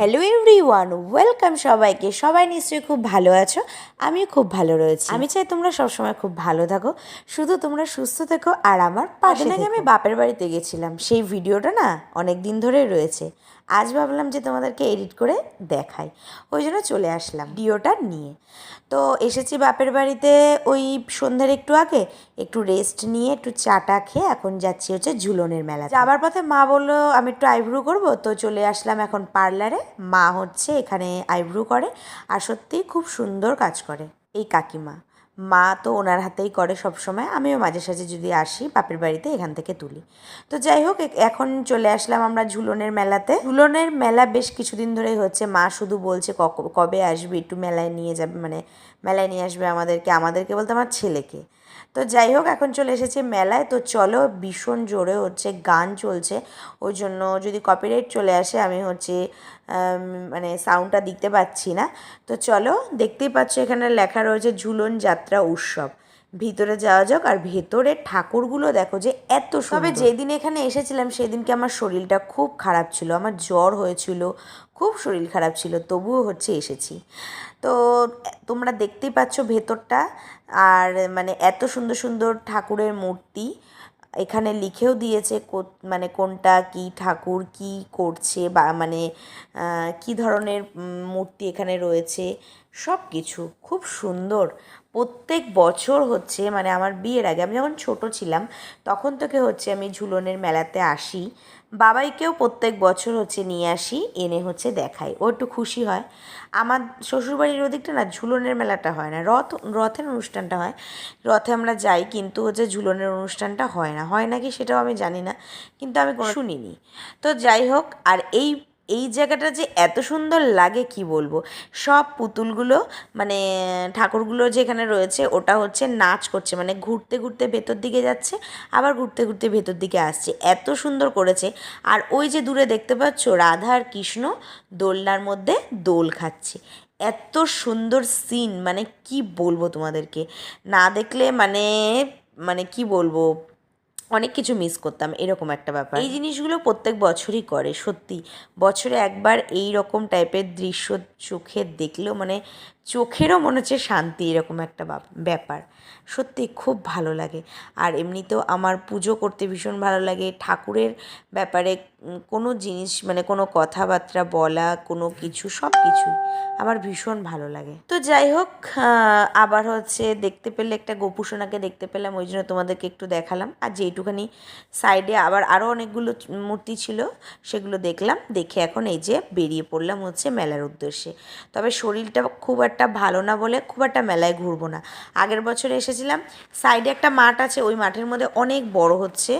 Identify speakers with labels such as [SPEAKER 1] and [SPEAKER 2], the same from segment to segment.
[SPEAKER 1] Hello every one welcome সবাইকে। সবাই নিশ্চয়ই খুব ভালো আছো আমিও খুব ভালো রয়েছি। আমি চাই তোমরা সবসময় খুব ভালো থাকো শুধু তোমরা সুস্থ থেকো আর আমার পাশে আগে আমি বাপের বাড়িতে গেছিলাম। সেই ভিডিওটা না অনেক দিন ধরেই রয়েছে। আজ ভাবলাম যে তোমাদেরকে এডিট করে দেখাই। ওই জন্য চলে আসলাম ভিডিওটা নিয়ে। তো এসেছি বাপের বাড়িতে ওই সন্ধ্যার একটু আগে একটু রেস্ট নিয়ে একটু চাটা খেয়ে এখন যাচ্ছি হচ্ছে ঝুলনের মেলা যাবার পথে মা বলল আমি একটু আইব্রু করব? তো চলে আসলাম এখন পার্লারে মা হচ্ছে এখানে আইব্রু করে আর সত্যিই খুব সুন্দর কাজ করে এই কাকিমা। মা তো ওনার হাতেই করে সব সময় আমিও মাঝে সাঝে যদি আসি বাপের বাড়িতে এখান থেকে তুলি। তো যাই হোক এখন চলে আসলাম আমরা ঝুলনের মেলাতে। ঝুলনের মেলা বেশ কিছুদিন ধরেই হচ্ছে, মা শুধু বলছে কবে আসবে, একটু মেলায় নিয়ে যাবে মানে মেলায় নিয়ে আসবে আমাদেরকে আমাদেরকে বলতে আমার ছেলেকে। তো যাই হোক, এখন চলে এসেছে মেলায়। তো চলো, ভীষণ জোরে হচ্ছে গান চলছে। ওই জন্য যদি কপিরাইট চলে আসে, আমি হচ্ছে মানে সাউন্ডটা দেখতে পাচ্ছি না। তো চলো, দেখতেই পাচ্ছ এখানে লেখা রয়েছে ঝুলন যাত্রা উৎসব। ভিতরে যাওয়া যাক আর ভেতরে ঠাকুরগুলো দেখো যে এত তবে যেদিন এখানে এসেছিলাম সেদিনকে আমার শরীরটা খুব খারাপ ছিল আমার জ্বর হয়েছিল খুব শরীর খারাপ ছিল তবুও হচ্ছে এসেছি। তো তোমরা দেখতেই পাচ্ছ ভেতরটা আর মানে এত সুন্দর সুন্দর ঠাকুরের মূর্তি এখানে লিখেও দিয়েছে মানে কোনটা কি ঠাকুর কি করছে বা মানে কি ধরনের মূর্তি এখানে রয়েছে সব কিছু খুব সুন্দর। প্রত্যেক বছর হচ্ছে মানে আমার বিয়ের আগে, আমি যখন ছোট ছিলাম, তখন থেকে হচ্ছে আমি ঝুলনের মেলাতে আসি। বাবাইকেও প্রত্যেক বছর হচ্ছে নিয়ে আসি এনে হচ্ছে দেখাই। ও একটু খুশি হয়। আমার শ্বশুরবাড়ির ওদিকটা না ঝুলনের মেলাটা হয় না রথ রথের অনুষ্ঠানটা হয়। রথে আমরা যাই কিন্তু হচ্ছে ঝুলনের অনুষ্ঠানটা হয় না। হয় নাকি সেটাও আমি জানি না কিন্তু আমি শুনিনি। তো যাই হোক আর এই এই জায়গাটা যে এত সুন্দর লাগে কি বলব? সব পুতুলগুলো মানে ঠাকুরগুলো যেখানে রয়েছে, ওটা হচ্ছে নাচ করছে মানে ঘুরতে ঘুরতে ভেতর দিকে যাচ্ছে, আবার ঘুরতে ঘুরতে ভেতর দিকে আসছে। এত সুন্দর করেছে। আর ওই যে দূরে দেখতে পাচ্ছ, রাধা আর কৃষ্ণ দোলনার মধ্যে দোল খাচ্ছে। এত সুন্দর সিন মানে কি বলব তোমাদেরকে? না দেখলে মানে মানে কি বলব? অনেক কিছু মিস করতাম, এরকম একটা ব্যাপার। এই জিনিসগুলো প্রত্যেক বছরই করে, সত্যি। বছরে একবার এই রকম টাইপের দৃশ্য চোখে দেখলেও মানে চোখেরও মনে হচ্ছে শান্তি, এরকম একটা ব্যাপার। সত্যি খুব ভালো লাগে। আর এমনিতেও আমার পুজো করতে ভীষণ ভালো লাগে। ঠাকুরের ব্যাপারে কোনো জিনিস মানে কোনো কথাবার্তা বলা, কোনো কিছু, সব কিছুই আমার ভীষণ ভালো লাগে। তো যাই হোক আবার হচ্ছে দেখতে পেলে একটা গোপুসোনাকে দেখতে পেলাম, ওই জন্য তোমাদেরকে একটু দেখালাম। আর যেইটুখানি সাইডে আবার আরও অনেকগুলো মূর্তি ছিল, সেগুলো দেখলাম। দেখে এখন এই যে বেরিয়ে পড়লাম হচ্ছে মেলার উদ্দেশ্যে। তবে শরীরটা খুব একটা ভালো না বলে খুব একটা মেলায় ঘুরবো না। আগের বছর এসেছিলাম, সাইডে একটা মাঠ আছে, ওই মাঠের মধ্যে অনেক বড় হচ্ছে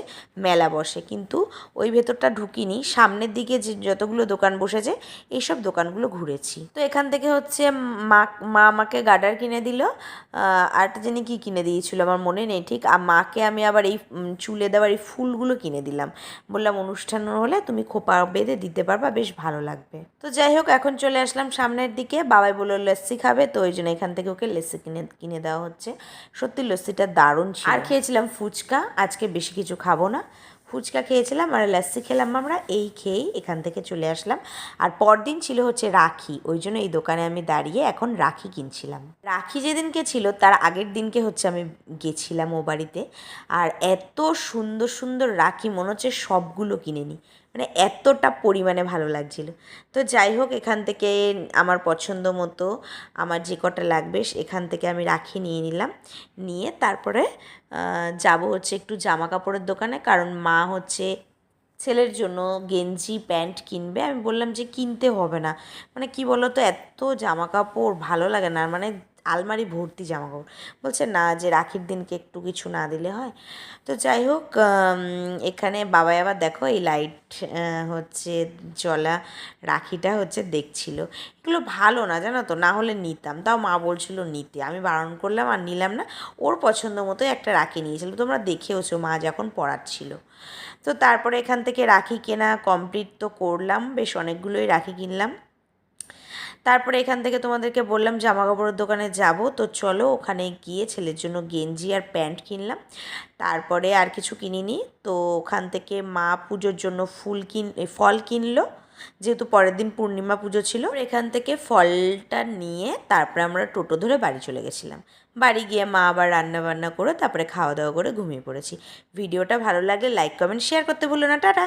[SPEAKER 1] মেলা বসে। কিন্তু ওই ভেতরটা ঢুকিনি সামনের দিকে যে যতগুলো দোকান বসেছে, এইসব দোকানগুলো ঘুরেছি। তো এখান থেকে হচ্ছে মা মা আমাকে গার্ডার কিনে দিল। আর একটা জানি কি কিনে দিয়েছিল আমার মনে নেই, ঠিক? আর মাকে আমি আবার এই চুলে দেওয়ার এই ফুলগুলো কিনে দিলাম। বললাম, অনুষ্ঠান হলে তুমি খোপা বেঁধে দিতে পারবা, বেশ ভালো লাগবে। তো যাই হোক, এখন চলে আসলাম সামনের দিকে। বাবাই বলল লস্যি খাবে। তো ওই জন্য এখান থেকে ওকে লস্যি কিনে কিনে দেওয়া হচ্ছে। সত্যি লস্যিটা দারুণ আর খেয়েছিলাম ফুচকা, আজকে বেশি কিছু খাব না। ফুচকা খেয়েছিলাম আর লাস্সি খেলাম আমরা, এই খেয়েই এখান থেকে চলে আসলাম। আর পরদিন ছিল হচ্ছে রাখি, ওই জন্য এই দোকানে আমি দাঁড়িয়ে এখন রাখি কিনছিলাম। রাখি যেদিনকে ছিল তার আগের দিনকে হচ্ছে আমি গেছিলাম ও বাড়িতে। আর এত সুন্দর সুন্দর রাখি, মনে হচ্ছে সবগুলো কিনে নিই মানে এতটা পরিমাণে ভালো লাগছিল। তো যাই হোক, এখান থেকে আমার পছন্দ মতো আমার যে কটা লাগবে এখান থেকে আমি রাখি নিয়ে নিলাম। নিয়ে তারপরে যাব হচ্ছে একটু জামা কাপড়ের দোকানে। কারণ মা হচ্ছে ছেলের জন্য গেঞ্জি, প্যান্ট কিনবে। আমি বললাম যে কিনতে হবে না। মানে কি বলো তো এত জামা কাপড় ভালো লাগে না। মানে আলমারি ভর্তি জামা কাপড় বলছে, না, যে রাখির দিনকে একটু কিছু না দিলে হয়। তো যাই হোক এখানে বাবাই আবার দেখো, এই লাইট হচ্ছে জ্বলা রাখিটা হচ্ছে দেখছিল। এগুলো ভালো না, জানো তো? না হলে নিতাম। তাও মা বলছিল, নিতে। আমি বারণ করলাম, আর নিলাম না। ওর পছন্দ মতো একটা রাখি নিয়েছিল। তোমরা দেখেওছো, মা যখন পড়াচ্ছিল তো তারপরে এখান থেকে রাখি কেনা কমপ্লিট তো করলাম। বেশ অনেকগুলোই রাখি কিনলাম। তারপরে এখান থেকে তোমাদেরকে বললাম জামা কাপড়ের দোকানে যাব। তো চলো ওখানে গিয়ে ছেলের জন্য গেঞ্জি আর প্যান্ট কিনলাম। তারপরে আর কিছু কিনিনি। তো ওখান থেকে মা পুজোর জন্য ফুল কিন ফল কিনলো। যেহেতু পরের দিন পূর্ণিমা পুজো ছিল। এখান থেকে ফলটা নিয়ে তারপরে আমরা টোটো ধরে বাড়ি চলে গেছিলাম। বাড়ি গিয়ে মা আবার রান্না বান্না করে তারপরে খাওয়া দাওয়া করে ঘুমিয়ে পড়েছি। ভিডিওটা ভালো লাগলে লাইক কমেন্ট শেয়ার করতে ভুলো না। টাটা!